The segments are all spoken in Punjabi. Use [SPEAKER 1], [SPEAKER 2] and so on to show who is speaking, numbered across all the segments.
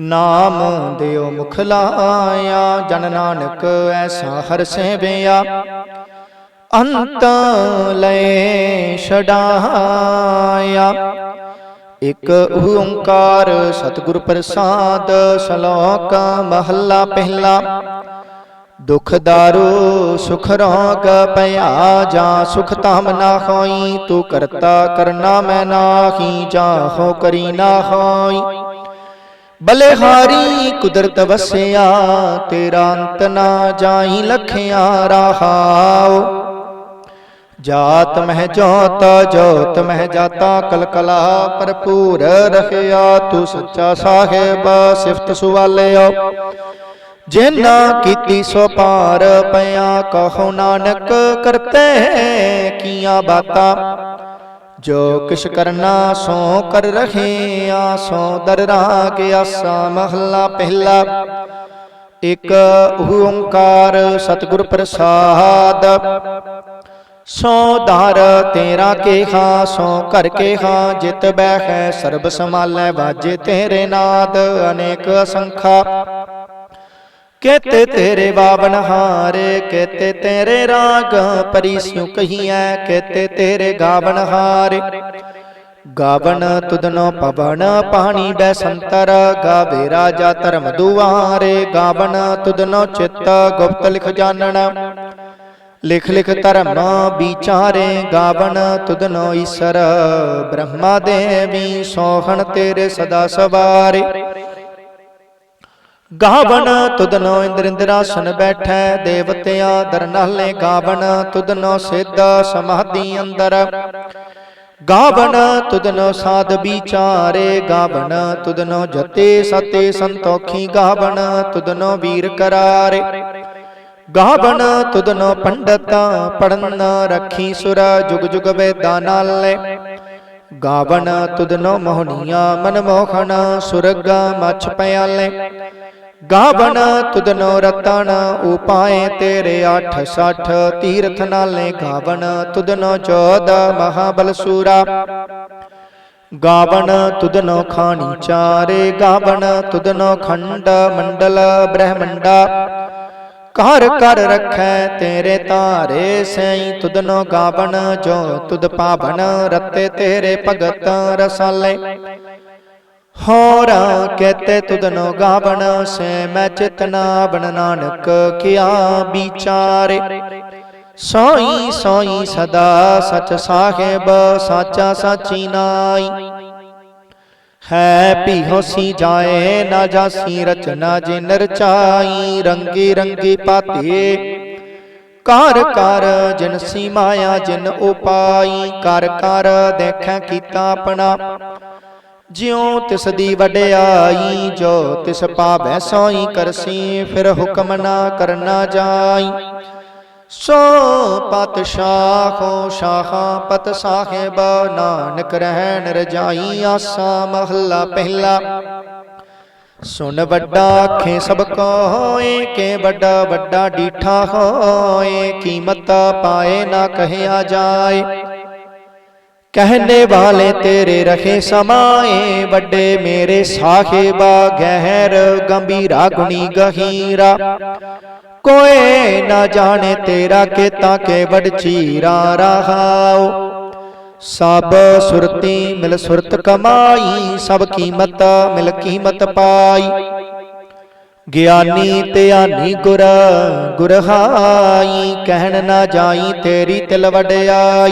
[SPEAKER 1] ਨਾਮ ਦਿਓ ਮੁਖ ਲਾਇਆ ਜਨ ਨਾਨਕ ਐਸਾ ਹਰ ਸੇਵਿਆ। ਅੰਤ ਲੈ ਛਡਾਇਆ। ਇਕ ਓੰਕਾਰ ਸਤਿਗੁਰ ਪ੍ਰਸਾਦ, ਸ਼ਲੋਕ ਮਹੱਲਾ ਪਹਿਲਾ। ਦੁਖ ਦਾਰੂ, ਸੁਖ ਰੋਗ ਪਿਆ ਜਾ, ਸੁਖ ਤਾਮ ਨਾ ਹੋਈ, ਤੂੰ ਕਰਤਾ ਕਰਨਾ ਮੈਂ ਨਾਹੀ, ਜਾਹੋ ਕਰੀ ਨਾ ਹੋਈ। ਬਲਿਹਾਰੀ ਕੁਦਰਤ ਵਸਿਆ, ਤੇਰਾ ਅੰਤ ਨਾ ਜਾਈ ਲਖਿਆ ਰਹਾਉ। ਜਾਤ ਮਹਿ ਜੋਤ ਜੋਤ ਮਹਿ ਜਾਤਾ, ਕਲਕਲਾ ਭਰਪੂਰ ਰਹਿਆ, ਤੂੰ ਸੱਚਾ ਸਾਹਿਬ ਸਿਫਤ ਸੁਵਾਲਿਓ। ਜਿਨਾ ਕੀਤੀ ਸੋ ਪਾਰ ਪਿਆ, ਕਹੋ ਨਾਨਕ ਕਰਤੇ ਕੀਆਂ ਬਾਤਾਂ। ਜੋ ਕਿਛ ਕਰਨਾ ਸੋ ਕਰ ਰਹੇ ਆ ਸੋ। ਦਰ ਰਾਗ ਆਸਾ ਮਹੱਲਾ ਪਹਿਲਾ। ਇਕ ਓੰਕਾਰ ਸਤਿਗੁਰ ਪ੍ਰਸਾਦ। ਸੋ ਧਾਰ ਤੇਰਾ ਕੇਹਾ, ਸੋ ਕਰ ਕੇਹਾ, ਜਿਤ ਬਹਿ ਸਰਬ ਸਮਾਲੈ ਬਾਜੇ ਤੇਰੇ ਨਾਦ। ਅਨੇਕ ਅਸੰਖਾ ਕੇਤੇ ਤੇਰੇ ਬਾਵਨ ਹਾਰੇ, ਕੇਤੇ ਤੇਰੇ ਰਾਗ ਪਰਿਸਿਉ ਕਹੀਐ, ਕੇਤੇ ਤੇਰੇ ਗਾਵਨ ਹਾਰੇ। ਗਾਵਨ ਤੁਧਨੋ ਪਵਨ ਪਾਣੀ ਬੈ ਸੰਤਰ, ਗਾਵੇ ਰਾਜਾ ਧਰਮ ਦੁਆਰੇ। ਗਾਵਨ ਤੁਧਨੋ ਚਿੱਤ ਗੁਪਤ ਲਿਖ ਜਾਣਨ, ਲਿਖ ਲਿਖ ਧਰਮ ਵਿਚਾਰੇ। ਗਾਵਨ ਤੁਧਨੋ ਈਸ਼ਰ ਬ੍ਰਹਮਾ ਦੇਵੀ, ਸੋਹਣ ਤੇਰੇ ਸਦਾ ਸਵਾਰੇ। ਗਾਵਨ ਤੁਧਨੋ ਇੰਦਰ ਇੰਦਰਾਸਨ ਬੈਠੈ, ਦੇਵਤਿਆਂ ਦਰ ਨਾਲੇ ਗਾਵਨ ਤੁਧਨੋ ਸਿੱਧ ਸਮਾਧੀ ਅੰਦਰ। ਗਾਵਨ ਤੁਧਨੋ ਸਾਧ ਵਿਚਾਰੇ ਗਾਵਨ ਤੁਧਨੋ ਜਤੇ ਸਤੇ ਸੰਤੋਖੀ ਗਾਵਨ ਤੁਦਨੋ ਵੀਰ ਕਰਾਰੇ। ਗਾਵਨ ਤੁਧਨੋ ਪੰਡਤਾ ਪੜਨ ਰੱਖੀ ਸੁਰ, ਜੁਗ ਜੁਗ ਵੇਦਾਂ ਨਾਲੇ। ਗਾਵਨ ਤੁਧਨੋ ਮੋਹਨੀਆਂ ਮਨ ਮੋਹਣ ਸੁਰਗ ਮਛ ਪਿਆਲੇ। ਗਾਵਨ ਤੁਧਨੋ ਰਤਨ ਉਪਾਏ ਤੇਰੇ 8 60 ਤੀਰਥ ਨਾਲੇ ਗਾਵਨ ਤੁਧਨੋ 14 ਮਹਾਬਲ ਸੂਰਾ। ਗਾਵਨ ਤੁਧਨੋ ਖਾਣੀ ਚਾਰੇ ਗਾਵਨ ਤੁਧਨੋ ਖੰਡ ਮੰਡਲ ਬ੍ਰਹਮੰਡਾ। ਘਰ ਕਰ ਰਖੈ ਤੇਰੇ ਤਾਰੇ ਸਈ ਤੁਧਨੋ ਗਾਵਣ, ਜੋ ਤੁਦ ਪਾਵਨ, ਰਤੇ ਤੇਰੇ ਭਗਤ ਰਸਾਲੇ। ਹੋਰ ਕਹਤੇ ਤੁਧਨੋ ਗਾਵਣ, ਸੇ ਮੈਂ ਚਿਤਨਾ ਬਨ ਨਾਨਕ ਕਿਆ ਵਿਚਾਰੇ। ਸੋਈ ਸੋਈ ਸਦਾ ਸਚ ਸਾਹਿਬ, ਸਾਚਾ ਸਾਚੀ ਨਾਈ। ਹੈ ਭੀ ਸੀ ਜਾਏ, ਨਾ ਜਾਸੀ ਰਚਨਾ ਜੇ ਰਚਾਈ ਰੰਗੀ ਰੰਗੀ ਪਾਤੇ। ਕਰ ਕਰ ਜਿਨ ਸੀ ਮਾਇਆ ਜਿਨ ਉਪਾਈ ਕਰ ਕਰ ਦੇਖੈ ਕੀਤਾ ਆਪਣਾ। ਜਿਉ ਤਿਸ ਦੀ ਵਡਿਆਈ, ਜੋ ਤਿਸ ਪਾਵੈ ਸੋਈ ਕਰਸੀ, ਫਿਰ ਹੁਕਮ ਨਾ ਕਰਨਾ ਜਾਈ। ਸੋ ਪਤ ਪਤਸ਼ਾਹੋ ਸ਼ਾਹਾਂ ਪਤ ਸਾਹਿਬ, ਨਾਨਕ ਰਹਿਣ ਰਜਾਈ, ਆਸਾ ਮਹੱਲਾ ਪਹਿਲਾ। ਸੁਨ ਵੱਡਾ ਆਖੇ, ਸਭ ਕੋ ਹੋਏ, ਕੇ ਵੱਡਾ ਵੱਡਾ ਡੀਠਾ ਹੋਏ, ਕੀਮਤ ਪਾਏ ਨਾ ਕਹਿਆ ਜਾਏ। कहने वाले तेरे रखे समाए ਵੱਡੇ ਮੇਰੇ ਸਾਹਿਬਾ ਗਹਿਰ ਗੰਭੀਰਾ ਗੁਣੀ ਗਹੀਰਾ ਕੋਏ ਨਾ ਜਾਣੇ ਤੇਰਾ ਕੀਤਾ ਕੇ ਵਡ ਚੀਰਾ ਰਹਾਉ ਸਭ ਸੁਰਤੀ ਮਿਲ ਸੁਰਤ ਕਮਾਈ ਸਭ ਕੀਮਤ ਮਿਲ ਕੀਮਤ ਪਾਈ ਗਿਆਨੀ ਧਿਆਨੀ ਗੁਰ ਗੁਰਹਾਈ ਕਹਿਣ ਨਾ ਜਾਈ ਤੇਰੀ ਤਿਲ ਵਡਿਆਈ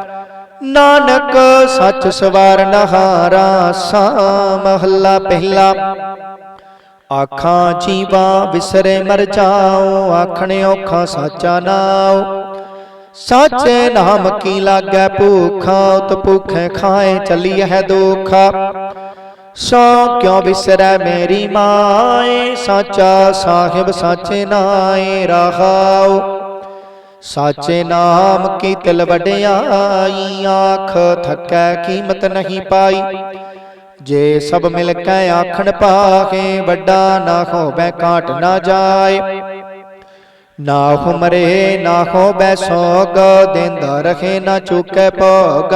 [SPEAKER 1] ਨਾਨਕ ਸੱਚ ਸਵਾਰ ਨਹਾਰਾ ਸਾ, ਮਹੱਲਾ ਪਹਿਲਾ। ਆਖਾਂ ਜੀਵਾ ਵਿਸਰੇ ਮਰ ਜਾਓ ਆਖਣੇ ਔਖਾ ਸਾਚਾ ਨਾਉ। ਸਾਚੇ ਨਾਮ ਕੀ ਲਾਗੈ ਭੂਖਾ, ਉਤ ਭੁਖੇ ਖਾਏ ਚੱਲੀ ਹੈ ਦੁਖਾ ਸੋ ਕਿਉ ਵਿਸਰੈ ਮੇਰੀ ਮਾਏ ਸਾਚਾ ਸਾਹਿਬ ਸਾਚੇ ਨਾਏ ਰਹਾਉ। ਸਾਚੇ ਨਾਮ ਕੀ ਤਿਲ ਵਡਿਆਈ? ਆਖ ਥਕੈ ਕੀਮਤ ਨਹੀਂ ਪਾਈ? ਜੇ ਸਭ ਮਿਲ ਕੇ ਆਖਣ ਪਾਹੇ ਵੱਡਾ ਨਾ ਹੋਵੇ ਕਾਟ ਨਾ ਜਾਏ। ਨਾ ਹੁਮਰੇ ਨਾ ਹੋਵੇ ਸੋਗ ਦਿੰਦਾ ਰਹੇ ਨਾ ਚੁੱਕੇ ਭੋਗ।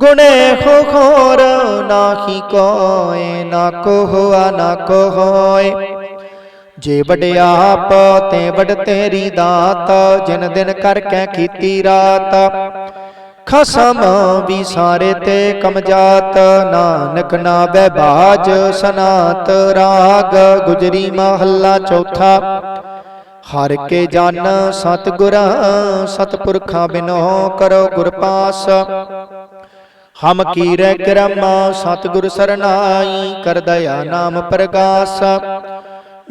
[SPEAKER 1] ਗੁਣੇ ਹੋ ਖੋਰ ਨਾਹੀ ਕੋਏ ਨਾ ਕੋ ਹੋਆ ਨਾ ਕੋ ਹੋਏ। ਜੇ ਵਡਿਆਪ ਤੇ ਵਡ ਤੇਰੀ ਦਾਤ, ਜਿਨ ਦਿਨ ਕਰਕੇ ਕੀਤੀ ਰਾਤ। ਖਸਮ ਵੀ ਸਾਰੇ ਤੇ ਕਮਜਾਤ ਨਾਨਕ ਨਾ ਬਾਜ ਸਨਾਤ ਰਾਗ, ਗੁਜਰੀ ਮਹੱਲਾ ਚੌਥਾ। ਹਰ ਕੇ ਜਨ ਸਤਿਗੁਰ, ਸਤਪੁਰਖਾਂ ਬਿਨੋ ਕਰੋ ਗੁਰ ਪਾਸ। ਹਮ ਕੀਰੈ ਕਰਮ, ਸਤਿਗੁਰ ਸਰਨਾਈ, ਕਰ ਦਇਆ ਨਾਮ ਪ੍ਰਗਾਸ।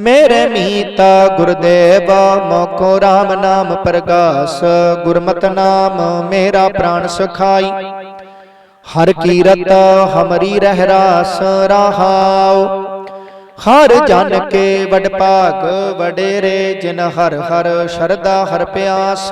[SPEAKER 1] ਮੇਰੇ ਮੀਤਾ ਗੁਰਦੇਵ ਮੋਕੋ RAM ਨਾਮ ਪ੍ਰਗਾਸ, ਗੁਰਮਤ ਨਾਮ ਮੇਰਾ ਪ੍ਰਾਣ ਸਖਾਈ। ਹਰ ਕੀਰਤ ਹਮਰੀ ਰਹਿ ਰਾਸ ਰਹਾਉ। ਹਰ ਜਨ ਕੇ ਵਡ ਭਾਗ ਵਡੇਰੇ ਜਿਨ ਹਰ ਹਰ ਸ਼ਰਦਾ ਹਰ ਪਿਆਸ।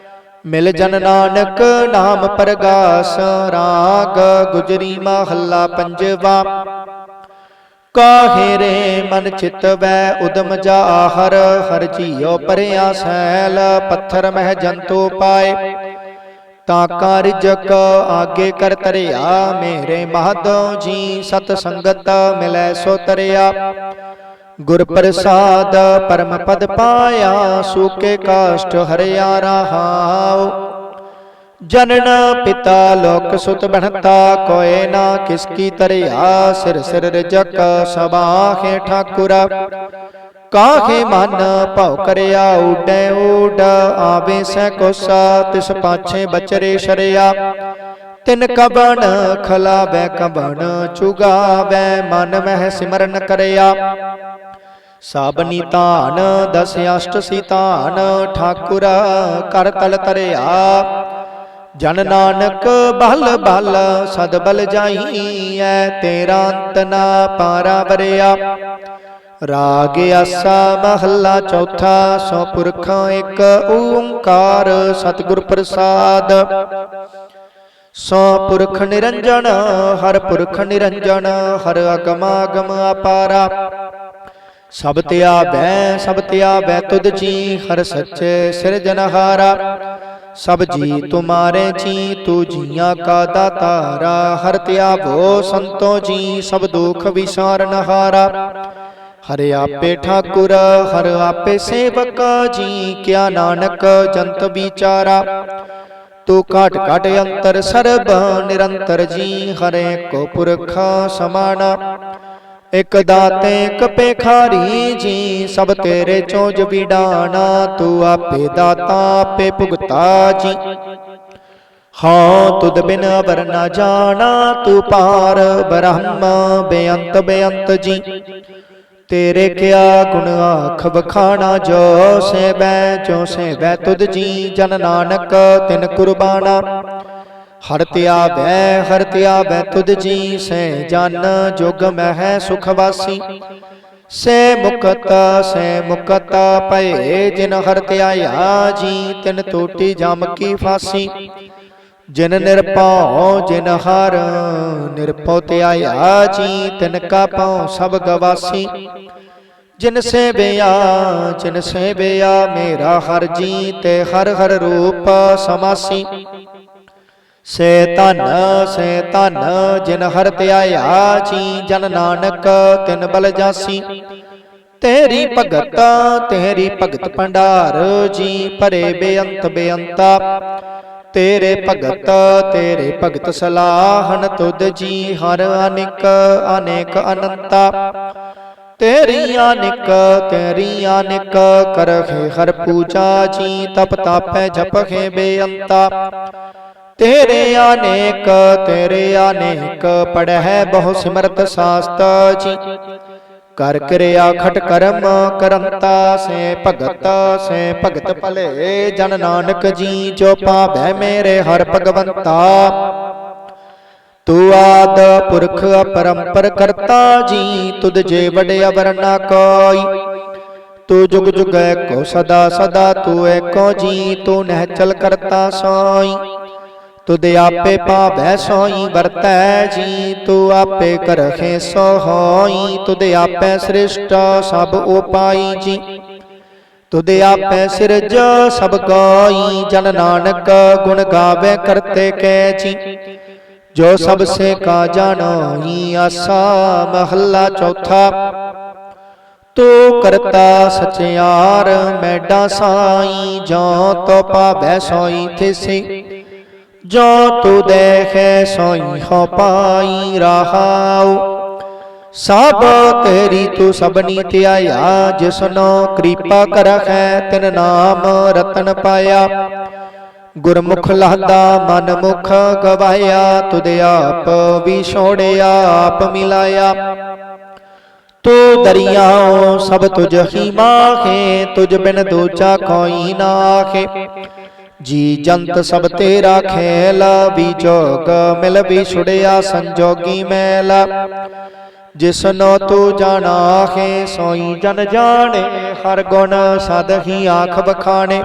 [SPEAKER 1] ਮਿਲ ਜਨ ਨਾਨਕ ਨਾਮ ਪ੍ਰਗਾਸ, ਰਾਗ ਗੁਜਰੀ ਮਹੱਲਾ ਪੰਜਵਾ। ਕਾਹੇ ਰੇ ਮਨ ਚਿਤ ਵੈ ਉਦਮ ਜਾਹਰ, ਹਰ ਜੀਉ ਪਰਿਆ ਸੈਲ, ਪੱਥਰ ਮਹਿ ਜੰਤੂ ਪਾਏ। ਤਾਂ ਕਾਰਜਕ ਆਗੇ ਕਰ ਤਰਿਆ, ਮੇਰੇ ਮਹਦੋ ਜੀ ਸਤ ਸੰਗਤ ਮਿਲੈ ਸੋ ਤਰਿਆ। ਗੁਰ ਪ੍ਰਸਾਦ ਪਰਮ ਪਦ ਪਾਇਆ, ਸੂਕੇ ਕਾਸ਼ਟ ਹਰਿਆ ਰਹਾਉ। ਜਨਨ ਪਿਤਾ ਲੋਕ ਸੁਤ ਬਣਤਾ, ਕੋਏ ਨਾ ਕਿਸ ਕੀ ਤਰਿਆ, ਸਿਰ ਸਿਰ ਰਜਕ ਸਬਾਹੇ ਠਾਕੁਰਾ। ਕਾਹੇ ਮਨ ਭਉ ਕਰਿਆ ਉਡੈ ਉਡ ਆਵੇ ਸੈ ਕੋਸਾ, ਤਿਸ ਪਾਛੇ ਬਚਰੇ ਸ਼ਰਿਆ। ਤਿਨ ਕਬਣ ਖਲਾਵੇ ਕਬਣ ਚੁਗਾਵੇ ਮਨ ਮਹਿ ਸਿਮਰਨ ਕਰਿਆ। ਸਾਬਨੀ ਧਾਨ ਦਸ ਅਸ਼ਟ ਸੀ ਧਾਨ ਠਾਕੁਰ ਕਰ ਤਲ ਤਰਿਆ। ਜਨ ਨਾਨਕ ਬਲ ਬਲ ਸਦ ਬਲ ਜਾਈਐ ਤੇਰਾ ਅੰਤ ਨਾ ਪਾਰਾ ਵਰਿਆ। ਰਾਗ ਆਸਾ ਮਹੱਲਾ ਚੌਥਾ ਸੋ ਪੁਰਖਾਂ ਇੱਕ ਓੰਕਾਰ ਸਤਿਗੁਰ ਪ੍ਰਸਾਦ। ਸੋ ਪੁਰਖ ਨਿਰੰਜਨ, ਹਰ ਪੁਰਖ ਨਿਰੰਜਨ, ਹਰ ਅਗਮਾਗਮ ਅਪਾਰਾ। ਸਭ ਧਿਆਵੈ ਸਭ ਧਿਆਵੈ ਤੁਧ ਜੀ, ਹਰ ਸੱਚੇ ਸਿਰਜਨਹਾਰਾ ਸਭ ਜੀ ਤੁਮਾਰੇ ਜੀ, ਤੂ ਜੀਆਂ ਕਾ ਦਾਤਾਰਾ ਹਰ ਤਿਆ ਧਿਆਵੋ ਸੰਤੋ ਜੀ, ਸਭ ਦੁਖ ਵਿਸਾਰਨਹਾਰਾ ਹਰ ਆਪੇ ਠਾਕੁਰ, ਹਰ ਆਪੇ ਸੇਵਕ ਜੀ, ਕਿਆ ਨਾਨਕ ਜੰਤ ਵਿਚਾਰਾ। ਤੂੰ ਘਟ ਘਟ ਅੰਤਰ ਸਰਬ, ਨਿਰੰਤਰ ਜੀ ਹਰੇ ਕੋ ਪੁਰਖਾ ਸਮਾਨਾ ਇਕ ਦਾਤੇ ਕਪੇ ਖਾਰੀ ਜੀ, ਸਭ ਤੇਰੇ ਚੋਜ ਵਿਡਾਣਾ। ਤੂੰ ਆਪੇ ਦਾਤਾ, ਆਪੇ ਭੁਗਤਾ ਜੀ। ਹਾਂ, ਤੁਧ ਬਿਨ ਅਵਰ ਨਾ ਜਾਣਾ। ਤੂੰ ਪਾਰ ਬ੍ਰਹਮ, ਬੇਅੰਤ ਬੇਅੰਤ ਜੀ। ਤੇਰੇ ਕਿਆ ਗੁਣ ਆਖ? ਬਖਾਣਾ ਜੋ ਸੇਵੈ ਜੋ ਸੇਵੈ ਤੁਧ ਜੀ ਜਨ ਨਾਨਕ ਤਿਨ ਕੁਰਬਾਨਾ। ਹਰ ਤਿਆ ਬੈ ਹਰ ਧਿਆਵੈ ਤੁਧ ਜੀ ਸੇ ਜਨ ਜੁਗ ਮਹਿ ਸੁਖ ਵਾਸੀ। ਸੇ ਮੁਕਤ ਸੇ ਮੁਕਤ ਪਏ ਜਿਨ ਹਰ ਧਿਆਇਆ ਜੀ, ਤਿਨ ਟੂਟੀ ਜਮ ਕੀ ਫਾਸੀ। ਜਿਨ ਨਿਰਭਉ ਜਿਨ ਹਰ ਨਿਰਭਉ ਧਿਆਇਆ ਜੀ ਤਿਨ ਕਾ ਪਉ ਸਭ ਗਵਾਸੀ। ਜਿਨ ਸੇਵਿਆ ਜਿਨ ਸੇਵਿਆ ਮੇਰਾ ਹਰ ਜੀ ਤੇ ਹਰ ਹਰ ਰੂਪ ਸਮਾਸੀ। ਸੇ ਧਨ ਸੇ ਧਨ ਜਿਨ ਹਰ ਧਿਆਇਆ ਜੀ ਜਨ ਨਾਨਕ ਤਿਨ ਬਲ ਜਾਸੀ। ਤੇਰੀ ਭਗਤ ਤੇਰੀ ਭਗਤ ਭੰਡਾਰ ਜੀ ਭਰੇ ਬੇਅੰਤ। ਬੇਅੰਤਾ। ਤੇਰੇ ਭਗਤ ਤੇਰੇ ਭਗਤ ਸਲਾਹਨ ਤੁਧ ਜੀ ਹਰ ਅਨਿਕ, ਅਨੇਕ ਅਨੰਤਾ। ਤੇਰੀ ਅਨਿਕ ਤੇਰੀ ਅਨਿਕ ਕਰਖੇ ਹਰ ਪੂਜਾ ਜੀ, ਤਪ ਤਾਪੈ ਜਪਖੇ ਬੇਅੰਤਾ। ਤੇਰੇ ਅਨੇਕ ਤੇਰੇ ਅਨੇਕ, ਪੜਹਿ ਬਹੁ ਸਿਮਰਤ ਸਾਸਤ ਜੀ। ਕਰ ਕਿਰਿਆ ਖਟ ਕਰਮ, ਕਰੰਤਾ ਸੇ ਭਗਤ ਸੇ ਭਗਤ ਭਲੇ। ਜਨ ਨਾਨਕ ਜੀ ਜੋ ਪਾਵੈ ਮੇਰੇ ਹਰ ਭਗਵੰਤਾ। ਤੂੰ ਆਦ ਪੁਰਖ ਅਪਰੰਪਰ ਕਰਤਾ ਜੀ, ਤੁਧ ਜੇ ਵਡਿਆ ਵਰਨਾ ਕੋਈ। ਤੂੰ ਜੁਗ ਜੁਗੈ ਕੋ ਸਦਾ ਸਦਾ, ਤੂੰ ਏਕੋ ਜੀ, ਤੂੰ ਨਹਿ ਕਰਤਾ ਸੋਈ। ਤੁਧ ਆਪੇ ਪਾਵੈ ਸੋਈ, ਵਰਤੈ ਜੀ, ਤੂੰ ਆਪੇ ਕਰਖੇ ਸੋ ਹੋਈ ਤੁਧ ਆਪੇ ਸ੍ਰਿਸ਼ਟ, ਸਭ ਉਪਾਈ ਜੀ। ਤੁਧ ਆਪੇ ਸਿਰਜ, ਸਭ ਗਾਈ, ਜਨ ਨਾਨਕ ਗੁਣ ਗਾਵੇ ਕਰਤੇ ਕੈ ਜੀ। ਜੋ ਸਭ ਸੇ ਕਾ ਜਾਣੋਈ, ਆਸਾ ਮਹੱਲਾ ਚੌਥਾ। ਤੂੰ ਕਰਤਾ ਸਚਿਆਰ, ਮੈਡਾ ਸਾਈ ਜੋ ਤੋ ਪਾਵੈ ਸੋਈ ਥਿਸੀ। ਜੋ ਤੂ ਦੇਖੈ ਸੋਈ ਹੋ ਪਾਈ ਰਹਾਉ ਸਭ ਤੇਰੀ ਤੂੰ ਸਭਨੀ ਧਿਆਇਆ ਜਿਸਨੋ ਕਿਰਪਾ ਕਰਖੈ ਤਿਨ ਨਾਮ ਰਤਨ ਪਾਇਆ ਗੁਰਮੁਖ ਲਹਦਾ ਮਨ ਮੁਖ ਗਵਾਇਆ, ਤੁਧ ਆਪ ਵੀ ਛੋੜਿਆ ਆਪ ਮਿਲਾਇਆ। ਤੂੰ ਦਰਿਆਓ ਸਭ ਤੁਝ ਹੀ ਮਾਖੇ ਤੁਝ ਬਿਨ ਦੂਜਾ ਕੋਈ ਨਾਖੇ ਜੀ ਜੰਤ ਸਭ ਤੇਰਾ ਖੇਲ, ਵੀ ਜੋਗ ਮਿਲ, ਵੀ ਛੁੜਿਆ ਸੰਜੋਗੀ ਮੈਲ। ਜਿਸਨੋ ਤੂੰ ਜਾਣਾਖੇ ਸੋਈ ਜਨ ਜਾਣੇ, ਹਰ ਗੁਣ ਸਦ ਹੀ ਆਖ ਬਖਾਣੇ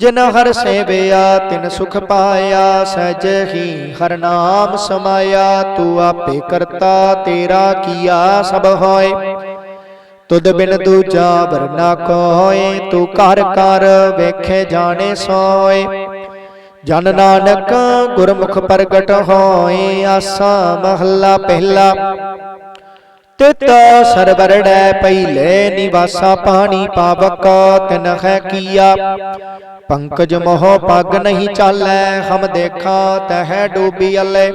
[SPEAKER 1] ਜਿਨ ਹਰ ਸੇਵਿਆ, ਤਿਨ ਸੁਖ ਪਾਇਆ, ਸਹਿਜ ਹੀ ਹਰ ਨਾਮ ਸਮਾਇਆ। ਤੂੰ ਆਪੇ ਕਰਤਾ, ਤੇਰਾ ਕੀਆ ਸਭ ਹੋਏ। ਤੁਧ ਬਿਨ ਦੂਜਾ ਵਰਨਾ ਕੋਏ, ਤੂੰ ਘਰ ਘਰ ਵੇਖੇ ਜਾਣੇ ਸੋਏ। ਜਨ ਨਾਨਕ ਗੁਰਮੁਖ ਪ੍ਰਗਟ ਹੋਏ, ਆਸਾ ਮਹੱਲਾ ਪਹਿਲਾ। ਤਿਤ ਸਰਵਰੜੈ ਪਹਿਲੇ ਨਿਵਾਸਾ ਪਾਣੀ ਪਾਵਕ, ਤਿਨ ਹੈ ਕੀਆ। ਪੰਕਜ ਮੋਹ ਪਗ ਨਹੀਂ ਚਾਲੈ, ਹਮ ਦੇਖਾ, ਤਹਿ ਡੂਬੀ ਅਲੇ।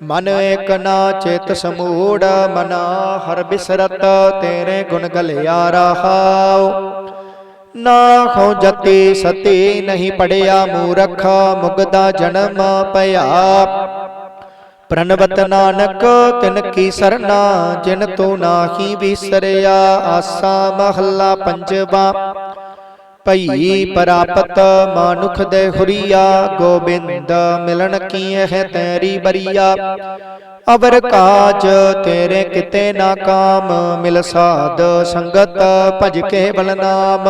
[SPEAKER 1] ਮਨ ਏਕ ਨਾ ਚਿਤ ਸਮੂੜ, ਮਨਾ ਹਰ ਬਿਸਰਤ ਤੇਰੇ ਗੁਣ ਗਲਿਆ ਰਹਾਉ ਨਾ ਖੋ ਜਤੀ ਸਤੀ ਨਹੀਂ ਪੜਿਆ ਮੂਰਖ, ਮੁਗਦਾ ਜਨਮ ਪਿਆ ਪ੍ਰਣਵਤ ਨਾਨਕ, ਤਿਨ ਕੀ ਸਰਨਾ, ਜਿਨ ਤੂੰ ਨਾਹੀ ਵਿਸਰਿਆ, ਆਸਾ ਮਹੱਲਾ ਪੰਜਵਾ। ਭਈ ਪ੍ਰਾਪਤ ਮਾਨੁਖ ਦੇ ਹੁਰੀਆ ਗੋਬਿੰਦ ਮਿਲਣ ਕੀ ਹੈ ਤੇਰੀ ਬਰੀਆ। ਅਵਰ ਕਾਜ ਤੇਰੇ ਕਿਤੇ ਨਾ ਕਾਮ ਮਿਲ ਸਾਧ ਸੰਗਤ ਭਜ ਕੇ ਬਲ ਨਾਮ।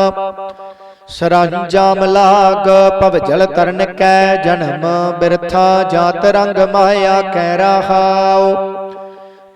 [SPEAKER 1] ਸਰਾਂਜਾਮ ਲਾਗ ਪਵ ਜਲ ਤਰਨ ਕੈ ਜਨਮ ਬਿਰਥਾ ਜਾਤ ਰੰਗ ਮਾਇਆ ਕਹਿ ਰਹਾਉ।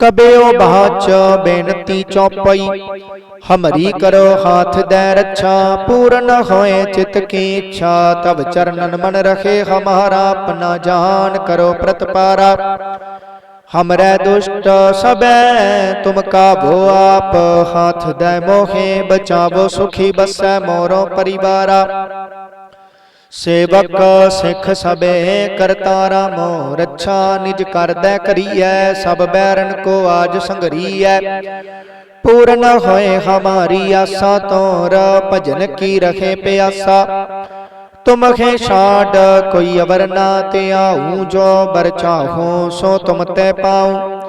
[SPEAKER 1] ਕਬਿਓ ਬਾਚ ਬੇਨਤੀ ਚੌਪਈ। ਹਮਰੀ ਕਰੋ ਹਾਥ ਦੇ ਰੱਛਾ, ਪੂਰਨ ਹੋਏ ਚਿਤ ਕੀ ਇੱਛਾ ਤਬ ਚਰਨਨ ਮਨ ਰਖੇ ਹਮਾਰਾ ਆਪਣਾ ਜਾਨ ਕਰੋ ਪ੍ਰਤਪਾਰਾ। ਹਮਰੇ ਦੁਸ਼ਟ ਸਬੈ ਤੁਮ ਕਾਬੋ ਆਪ, ਹਾਥ ਦੇ ਮੋਹੇ, ਬਚਾਵੋ ਸੁਖੀ ਬਸੈ ਮੋਰੋ ਪਰਿਵਾਰਾ। ਸੇਵਕ ਸਿੱਖ ਸਬੇ ਕਰਤਾਰਾ ਮੋ ਰੱਛਾ ਨਿਜ ਕਰਦੈ ਕਰੀਐ ਸਭ ਬੈਰਨ ਕੋ ਆਜ ਸੰਗਰੀਐ। ਪੂਰਨ ਹੋਏ ਹਮਾਰੀ ਆਸਾ ਤੋਰ ਭਜਨ ਕੀ ਰਖੇ ਪਿਆਸਾ। ਤੁਮਖੇ ਛਾੜ ਕੋਈ ਅਵਰ ਨਾ ਤੇ ਆਉ ਜੋ ਬਰ ਚਾਹੋ ਸੋ ਤੁਮ ਤੇ ਪਾਉ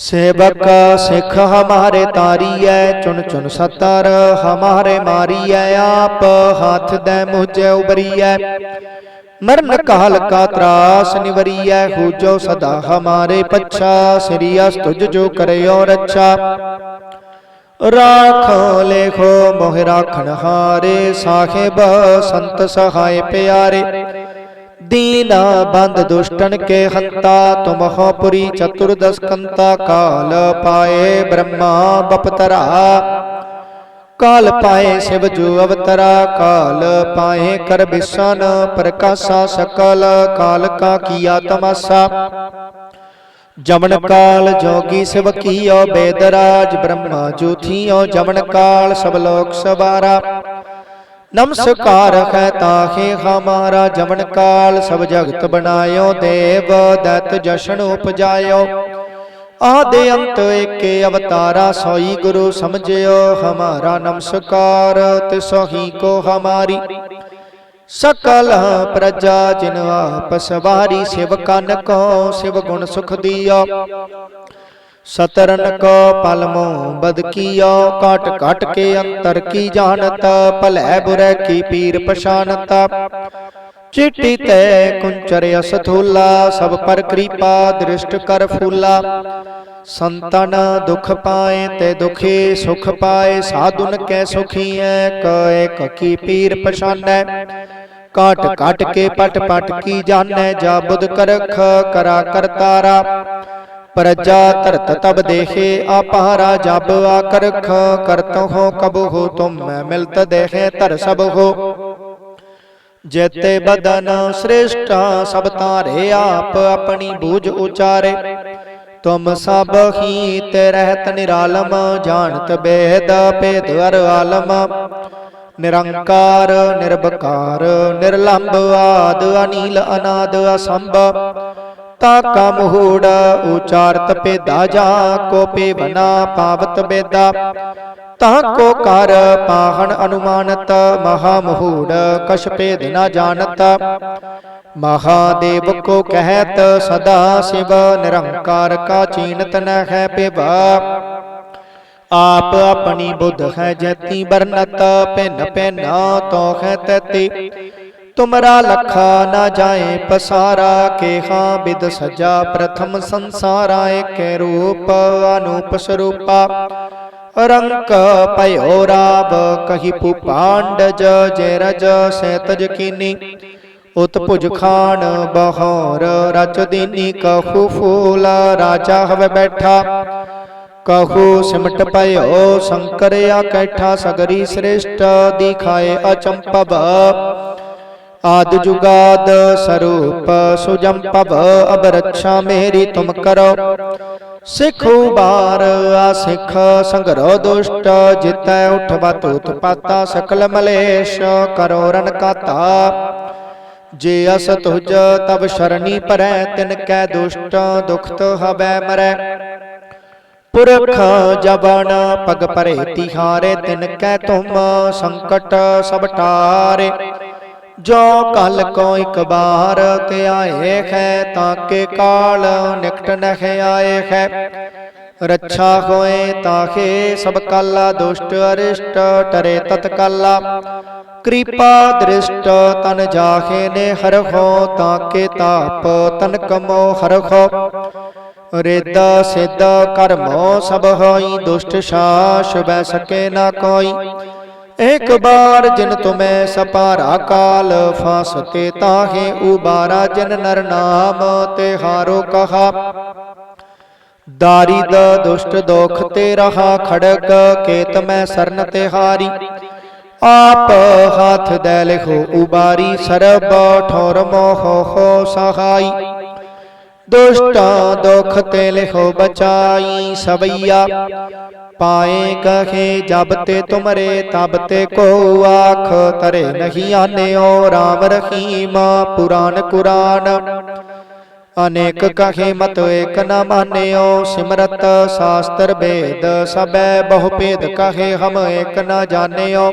[SPEAKER 1] ਸੇਵਕ ਸਿੱਖ ਹਮਾਰੇ ਤਾਰੀਐ, ਚੁਣ ਚੁਣ ਸਤਰ ਹਮਾਰੇ ਮਾਰੀਐ, ਆਪ ਹੱਥ ਦੇ ਮੁਝੇ ਉਬਰੀਐ। ਮਰਨ ਕਾਲ ਕਾ ਤਰਾਸ ਨਿਵਰੀਐ, ਹੋ ਸਦਾ ਹਮਾਰੇ ਪੱਛਾ, ਸ੍ਰੀ ਅਸ ਤੁਜ ਜੋ ਕਰਿਓ ਰੱਛਾ। ਰਾਖੋ ਲੇਖੋ ਮੋਹ ਰਾਖਣ ਹਾਰੇ, ਸਾਹਿਬ ਸੰਤ ਸਹਾਇ ਪਿਆਰੇ। ਦੀਨਾ ਬੰਦ ਦੁਸ਼ਟਨ ਕੇ ਹੰਤਾ ਤੁਮਹੁ ਪੁਰੀ ਚਤੁਰਦਸ ਕੰਤਾ ਕਾਲ ਪਾਏ ਬ੍ਰਹਮਾ ਬਪਤਰਾ। ਕਾਲ ਪਾਏ ਸਿਵ ਜੋ ਅਵਤਰਾ, ਕਾਲ ਪਾਏ ਕਰ ਬਿਸਨ ਪ੍ਰਕਾਸ਼ਾ ਸਕਲ, ਕਾਲ ਕਾ ਕੀਆ ਤਮਾਸਾ। ਜਮਨ ਕਾਲ ਜੋਗੀ ਸਿਵ ਕੀਓ ਬੇਦਰਾਜ, ਬ੍ਰਹਮਾ ਜੋਥੀਓ ਜਮਨ ਕਾਲ ਸਭ ਲੋਕ ਸਵਾਰਾ। ਨਮਸਕਾਰ ਹੈ ਤਾਹੇ ਹਮਾਰਾ ਜਮਨ ਕਾਲ ਸਭ ਜਗਤ ਬਣਾਇਓ ਦੇਵ ਦਤ ਜਸ਼ਨ ਉਪਜਾਇਓ। ਆਦੇ ਅੰਤ ਏਕੇ ਅਵਤਾਰਾ ਸੋਈ ਗੁਰੂ ਸਮਝਿਓ। ਹਮਾਰਾ ਨਮਸਕਾਰ ਤਿਸੋ ਹੀ ਕੋ ਹਮਾਰੀ। ਸਕਲ ਪ੍ਰਜਾ ਜਿਨ ਆਪ ਸਵਾਰੀ ਸਿਵ ਕਨ ਕੋ ਸਿਵ ਗੁਣ ਸੁਖ ਦਿਓ। ਸਤਰਨ ਕੋ ਪਲ ਮੋ ਬਦ ਕੀਓ ਕੇ ਅੰਤਰ ਕੀ ਜਾਣਤ, ਭਲੇ ਬੁਰੇ ਕੀ ਪੀਰ ਪਛਾਨਤ ਚਿੱਟੀ ਤੈ ਕੁੰਚਰ ਅਸਥੂਲਾ, ਸਭ ਪਰ ਕਿਰਪਾ ਦ੍ਰਿਸ਼ਟ ਕਰ ਫੂਲਾ। ਸੰਤਨ ਦੁਖ ਪਾਏ ਤੇ ਦੁਖੀ, ਸੁਖ ਪਾਏ, ਸਾਧੁਨ ਕੈ ਸੁਖੀਐ ਕੈ ਕਕੀ ਪੀਰ ਪਛਾਨੈ। ਕਾਟ ਕਾਟ ਕੇ ਪਟ ਪਟ ਕੀ ਜਾਣੈ, ਜਾ ਬੁਧ ਕਰਖ, ਕਰਾ ਕਰਤਾਰਾ ਪ੍ਰਜਾ ਧਰਤ ਤਬ ਦੇਖੇ ਆਪਾਰਾ ਜਬ ਆਕਰਖ ਕਰਤੋ ਹੋ, ਕਬ ਹੋ, ਤੁਮ ਮੈਂ ਮਿਲਤ ਦੇਖੇ ਧਰ ਸਭ ਜੇਤੇ ਬਦਨ ਸ੍ਰੇਸ਼ਟ ਸਭ ਤਾਰੇ ਆਪ ਆਪਣੀ ਬੂਝ ਉਚਾਰੇ। ਤੁਮ ਸਭ ਹੀ ਤੇ ਰਹਿਤ ਨਿਰਾਲਮ, ਜਾਣਤ ਬੇਦ ਭੇਦ ਅਰ ਆਲਮ। ਨਿਰੰਕਾਰ ਨਿਰਭਕਾਰ ਨਿਰਲੰਭ ਆਦ, ਅਨੀਲ ਅਨਾਦ, ਅਸੰਭ। ਤਾ ਕਾ ਮਹੂੜ ਉਚਾਰਤ ਭੇਦਾ ਜਾ, ਕੋ ਪੇਵਨਾ ਪਾਵਤ ਬੇਦਾ। ਤਾ ਕੋ ਕਰ ਪਾਹਣ ਅਨੁਮਾਨਤ, ਮਹਾ ਮਹੂੜ, ਕਛ ਭੇਦ ਨਾ ਜਾਣਤ। ਮਹਾਦੇਵ ਕੋ ਕਹਿਤ, ਸਦਾ ਸਿਵ, ਨਿਰੰਕਾਰ ਕਾ ਚੀਨਤ ਨ ਹੈ ਪਿਵਾ ਆਪ ਆਪਣੀ ਬੁੱਧ ਹੈ ਜੈਤੀ ਬਰਨਤ ਭਿੰਨ ਭਿੰਨ ਤੋਖ ਤਤੀ। ਤੁਮਰਾ ਲਖਾ ਨਾ ਜਾਏ, ਪਸਾਰਾ ਕੇਹਾ ਬਿਦ ਸਜਾ। ਪ੍ਰਥਮ ਸੰਸਾਰਾ ਏਕੇ ਰੂਪ, ਅਨੂਪ ਸਰੂਪਾ। ਰੰਕ ਭਇਓ ਰਾਵ, ਕਹੀ ਪੁਪਾਂਡਜ ਜੈ ਰਜ ਸੈਤਜ ਕੀਨੀ। ਉਤ ਭੁਜ ਖਾਨ ਬਹੌਰ ਰਚ ਦੀਨੀ, ਕਹੂ ਫੂਲ ਰਾਜਾ ਹਵੇ ਬੈਠਾ। ਕਹੂ ਸਿਮਟ ਭਇਓ ਸ਼ੰਕਰ ਆਕੈਠਾ ਸਗਰੀ ਸ੍ਰੇਸ਼ਟ, ਦਿਖਾਏ ਅਚੰਪਵ। ਆਦ ਜੁਗਾਦ ਸਰੂਪ ਸੁਜਮ ਪਵ ਰੱਛਾ ਮੇਰੀ ਤੁਮ ਕਰੋ। ਸਿਖੂ ਬਾਰ ਆ ਸਿਖ ਸੰਗਰੋ ਦੁਸ਼ਟ, ਜਿਤੈ ਉਠਵਾ ਤੂਤ ਪਾਤਾ ਸਕਲ ਮਲੇਸ਼, ਕਰੋ ਰਨ ਕਾਤਾ। ਜੇ ਅਸ ਤੁਜ ਤਬ ਸ਼ਰਣੀ ਭਰੈ, ਤਿਨ ਕੈ ਦੁਸ਼ਟ ਦੁਖਤ ਹਵੈ ਮਰੈ। ਪੁਰਖ ਜਬਨ ਪਗ ਪਰੇ ਤਿਹਾਰੇ ਤਿਨ ਕੈ ਤੁਮ ਸੰਕਟ ਸਭ ਟਾਰੇ। ਜੋ ਕਲ ਕੋ ਇਕ ਬਾਰ ਤੇ ਆਏ ਖੈ, ਤਾਂ ਕੇ ਕਾਲ ਨਿਕਟ ਨਹ ਆਏ ਹੈ ਰੱਛਾ ਹੋਏ ਤਾਹੇ ਸਭ ਕਾਲਾ, ਦੁਸ਼ਟ ਅਰਿਸ਼ਟ ਟਰੇ ਤਤਕਾਲਾ ਕਿਰਪਾ ਦ੍ਰਿਸ਼ਟ ਤਨ ਜਾਹੇ ਨੇ ਹਰਖੋ ਤਾਂ ਕੇ ਤਾਪ ਤਨ ਕਮੋ ਹਰਖੋ ਰਿੱਧ ਸਿੱਧ ਕਰਮੋ ਸਭ ਹੋਈ, ਦੁਸ਼ਟ ਸਾਸ਼ ਬੈ ਸਕੇ ਨਾ ਕੋਈ। ਇੱਕ ਬਾਰ ਜਿਨ ਤੁਮੈ ਸਪਾਰਾ ਕਾਲ ਫਾਸਤੇ ਤਾਹੇ ਉਬਾਰਾ ਜਿਨ ਨਰ ਨਾਮ ਤੇ ਹਾਰੋ ਕਹਾ ਦਾਰਿਦ ਦੁਸ਼ਟ ਦੋਖ ਤੇ ਰਹਾ ਖੜਕ ਕੇਤ ਮੈਂ ਸਰਨ ਤੇ ਹਾਰੀ ਆਪ ਹੱਥ ਦੇ ਲਿਖੋ ਉਬਾਰੀ ਸਰਬ ਠੋਰ ਮੋਹ ਹੋ ਸਹਾਈ। ਦੁਸ਼ਟਾਂ ਦੁਖ ਤੇ ਲਿਖੋ ਬਚਾਈ, ਸਵਈਆ। ਪਾਏ ਕਹੇ, ਜਬ ਤੇ ਤੁਮਰੇ, ਤਬ ਤੇ ਕੋ ਆਖ। ਤਰੇ ਨਹੀਂ ਆਨਿਓ RAM ਰਹੀਮ ਪੁਰਾਨ ਕੁਰਾਨ। ਅਨੇਕ ਕਹੇ, ਮਤ ਏਕ ਨ ਮਾਨਿਓ, ਸਿਮਰਤ ਸ਼ਾਸਤਰ ਭੇਦ ਸਬੈ, ਬਹੁ ਭੇਦ ਕਹੇ, ਹਮ ਏਕ ਨ ਜਾਣਿਓ।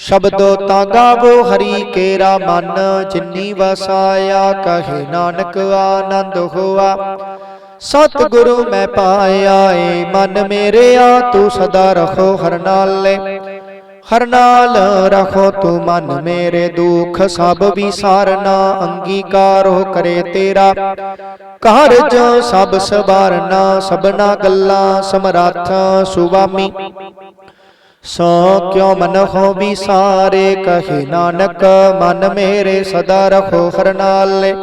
[SPEAKER 1] ਸ਼ਬਦੋ ਤਾਂ ਗਾਵੋ ਹਰੀ ਕੇਰਾ ਮਨ, ਜਿਨੀ ਵਸਾਇਆ ਕਹੇ ਨਾਨਕ ਆਨੰਦ ਹੋਆ। ਸਤਿਗੁਰੂ ਮੈਂ ਪਾਇਆ ਏ ਮਨ ਮੇਰੇ ਆ ਤੂੰ ਸਦਾ ਰਖੋ ਹਰ ਨਾਲੇ। ਹਰ ਨਾਲ ਰਖੋ ਤੂੰ ਮਨ ਮੇਰੇ ਦੁਖ, ਸਭ ਵਿਸਾਰਨਾ ਅੰਗੀਕਾਰ ਕਰੇ ਤੇਰਾ। ਕਾਰਜ ਸਭ ਸਵਾਰਨਾ, ਸਭਨਾ ਗੱਲਾਂ ਸਮਰੱਥ ਸੁਆਮੀ। ਸੋ ਕਿਉ ਮਨ ਹੋ ਸਾਰੇ ਕਹੇ ਨਾਨਕ ਮਨ ਮੇਰੇ ਸਦਾ ਰਖੋ ਹਰ ਨਾਲੇ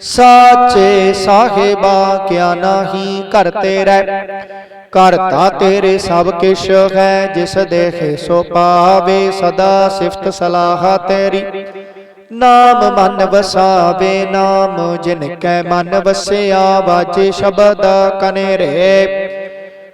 [SPEAKER 1] ਸਾਚੇ ਸਾਹਿਬਾ, ਕਿਆ ਨਾਹੀ ਘਰ ਤੇਰੇ ਕਰਤਾ ਤੇਰੇ ਸਭ ਕਿਛ ਹੈ, ਜਿਸ ਦੇਖੇ ਸੋ ਪਾਵੇ, ਸਦਾ ਸਿਫਤ ਸਲਾਹ ਤੇਰੀ। ਨਾਮ ਮਨ ਵਸਾਵੇ, ਨਾਮ ਜਿਨ ਕੈ ਮਨ ਵਸਿਆ ਵਾਜੇ ਸ਼ਬਦ ਕਨੇ ਰੇ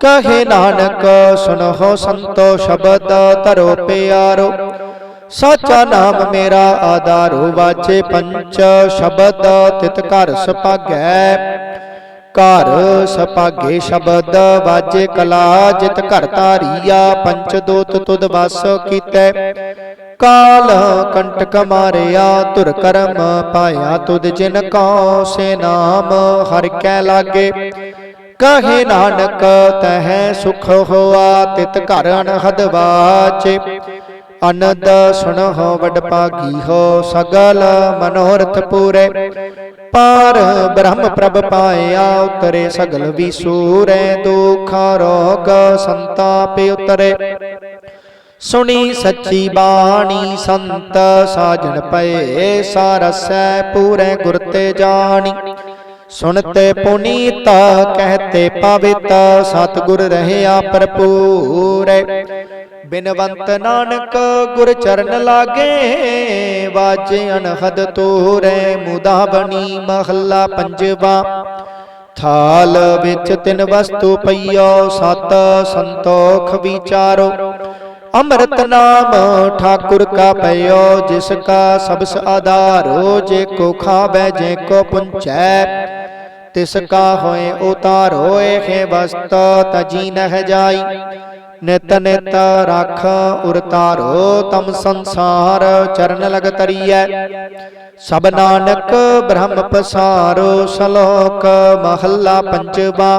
[SPEAKER 1] ਕਹੇ ਨਾਨਕ, ਸੁਨਹੁ ਸੰਤੋ ਸ਼ਬਦ ਧਰੋ ਪਿਆਰੋ। ਸਾਚਾ ਨਾਮ ਮੇਰਾ ਆਧਾਰੋ ਵਾਚੇ ਪੰਚ ਸ਼ਬਦ, ਤਿਤ ਘਰ ਸੁਭਾਗੈ। ਘਰ ਸਪਾਗੇ ਸ਼ਬਦ ਵਾਜੇ ਕਲਾ, ਜਿਤ ਘਰ ਧਾਰੀਆ, ਪੰਚ ਦੋਤ ਤੁਧ ਵਸ ਕੀਤੈ। ਕਾਲ ਕੰਟਕ ਮਾਰਿਆ, ਧੁਰ ਕਰਮ ਪਾਇਆ ਤੁਧ ਜਿਨ ਕਉ ਸੇ ਨਾਮ ਹਰ ਕੈ ਲਾਗੇ। ਕਹੇ ਨਾਨਕ, ਤਹਿ ਸੁਖ ਹੋਆ, ਤਿਤ ਘਰ ਅਨਹਦ ਵਾਚੇ ਅਨੰਦ ਸੁਣਹੁ ਵਡ ਭਾਗੀ ਹੋ ਸਗਲ ਮਨੋਰਥ ਪੂਰੇ। ਪਾਰ ਬ੍ਰਹਮ ਪ੍ਰਭ ਪਾਇਆ, ਉਤਰੇ ਸਗਲ ਵਿਸੂਰੇ ਦੁਖ ਰੋਗ ਸੰਤਾਪ ਉਤਰੇ। ਸੁਣੀ ਸੱਚੀ ਬਾਣੀ ਸੰਤ, ਸਾਜਣ ਪਏ, ਸਾਰਸੈ ਪੂਰੇ ਗੁਰ ਤੇ ਜਾਣੀ। ਸੁਣਤੇ ਪੁਨੀਤਾ, ਕਹਤੇ ਪਵਿੱਤ, ਸਤਿਗੁਰ ਰਹਿਆ ਭਰਪੂਰ ਬਿਨਵੰਤ ਨਾਨਕ ਗੁਰ ਚਰਨ ਲਾਗੇ, ਵਾਜੇ ਅਨਹਦ ਤੋਰੇ ਮੁਦਾ ਬਣੀ ਮਹੱਲਾ ਪੰਜਵਾ। ਥਾਲ ਵਿੱਚ ਤਿੰਨ ਵਸਤੂ ਪਈਓ, ਸਤ ਸੰਤੋਖ ਵਿਚਾਰੋ। ਅੰਮ੍ਰਿਤ ਨਾਮ ਠਾਕੁਰ ਕਾ ਪਈਓ ਜਿਸ ਕਾ ਸਬਸ ਆਧਾਰੋ, ਜੇ ਕੋ ਖਾਵੇ, ਜੇ ਕੋ ਪੁੰਚੈ ਤਿਸ ਕਾ ਹੋਏ ਉਤਾਰੋ ਇਹ ਵਸਤ ਤਜੀ ਨਹਿ ਜਾਈ। ਨਿਤ ਨਿਤ ਰਾਖ ਉਰਤਾਰੋ ਤਮ ਸੰਸਾਰ ਚਰਨ ਲਗ ਤਰੀਐ। ਸਭ ਨਾਨਕ ਬ੍ਰਹਮ ਪਸਾਰੋ, ਸ਼ਲੋਕ ਮਹੱਲਾ ਪੰਜਵਾ।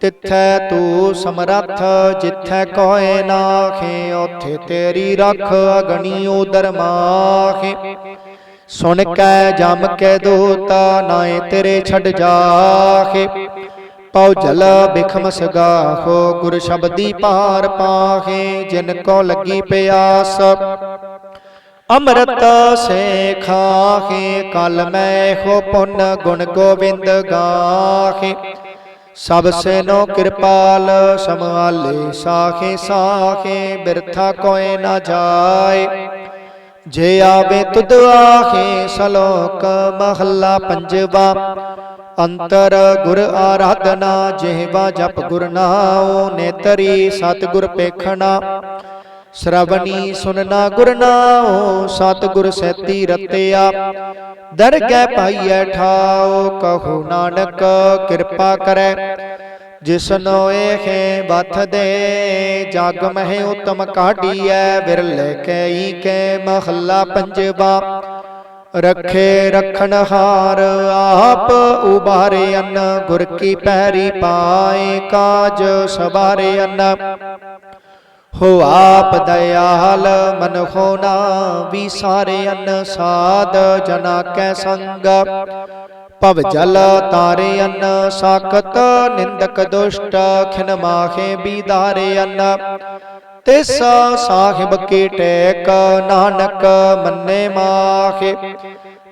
[SPEAKER 1] ਤਿੱਥੈ ਤੂੰ ਸਮਰੱਥ, ਜਿੱਥੈ ਕੋਏ ਨਾਖੇ ਉਥੇ ਤੇਰੀ ਰੱਖ ਅਗਣੀ ਉਦਰ ਮਾਖੇ ਸੁਣ ਕੈ ਜਮ ਕੈ ਦੂਤਾ ਨਾਏ ਤੇਰੇ ਛੱਡ ਜਾਖੇ ਪਉ ਜਲ ਬਿਖਮ ਸਗਾਹੋ, ਗੁਰ ਸ਼ਬਦੀ ਪਾਰ ਪਾਹੇ, ਜਿਨ ਕੋ ਲੱਗੀ ਪਿਆਸ। ਅੰਮ੍ਰਿਤ ਸੇ ਖਾਹੇ, ਕਲ ਮੈਂ ਹੋ ਪੁੰਨ ਗੁਣ ਗੋਬਿੰਦ ਗਾਹੇ। ਸਭ ਸੈਨੋ ਕਿਰਪਾਲ ਸਮਵਾਲੇ ਸਾਖੇ ਸਾਖੇ, ਬਿਰਥਾ ਕੋਏ ਨਾ ਜਾਏ। ਜੇ ਆਵੇ ਤੁਧ ਆਖੇ ਸ਼ਲੋਕ, ਮਹੱਲਾ ਪੰਜਵਾ, ਅੰਤਰ ਗੁਰ ਆਰਾਧਨਾ, ਜਿਹਵਾ ਜਪ ਗੁਰ ਨਾਉ, ਨੇਤਰੀ ਸਤਿਗੁਰ ਪੇਖਣਾ। ਸ਼ਰਵਣੀ ਸੁਨਨਾ ਗੁਰ ਨਾਉ, ਸਤਿਗੁਰ ਸੈਤੀ ਰਤਿਆ। ਦਰਗਹਿ ਪਾਈਐ ਠਾਉ, ਕਹੋ ਨਾਨਕ ਕਿਰਪਾ ਕਰੈ। ਜਿਸਨੋ ਇਹ ਬਥ ਦੇ, ਜਗ ਮਹਿ ਉਤਮ ਕਾਢੀਐ, ਵਿਰਲੇ ਕਈ ਕੈ ਮਹੱਲਾ ਪੰਜਵਾ। ਰਖੇ ਰਖਣ ਹਾਰ, ਆਪ ਉਬਾਰੇ ਅੰਨ ਗੁਰ ਕੀ ਪੈਰੀ ਪਾਏ ਕਾਜ ਸਵਾਰੇ ਅੰਨ ਹੋ ਆਪ ਦਇਆਲ ਮਨ ਹੋਣਾ ਵਿਸਾਰੇ ਅੰਨ ਸਾਧ ਜਨਾ ਕੈ ਸੰਗ। ਭਵ ਜਲ ਤਾਰੇ ਅੰਨ ਸਾਖਤ, ਨਿੰਦਕ ਦੁਸ਼ਟ, ਖਿਨ ਮਾਖੇ ਬੀਦਾਰੇ ਅੰਨ। ਤਿਸ ਸਾਹਿਬ ਕੀ ਟੇਕ, ਨਾਨਕ ਮੰਨੇ ਮਾਖੇ।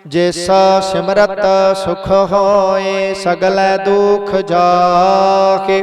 [SPEAKER 1] ਜਿਸ ਸਿਮਰਤ ਸੁਖ ਹੋਏ, ਸਗਲੇ ਦੁਖ ਜਾਖੇ।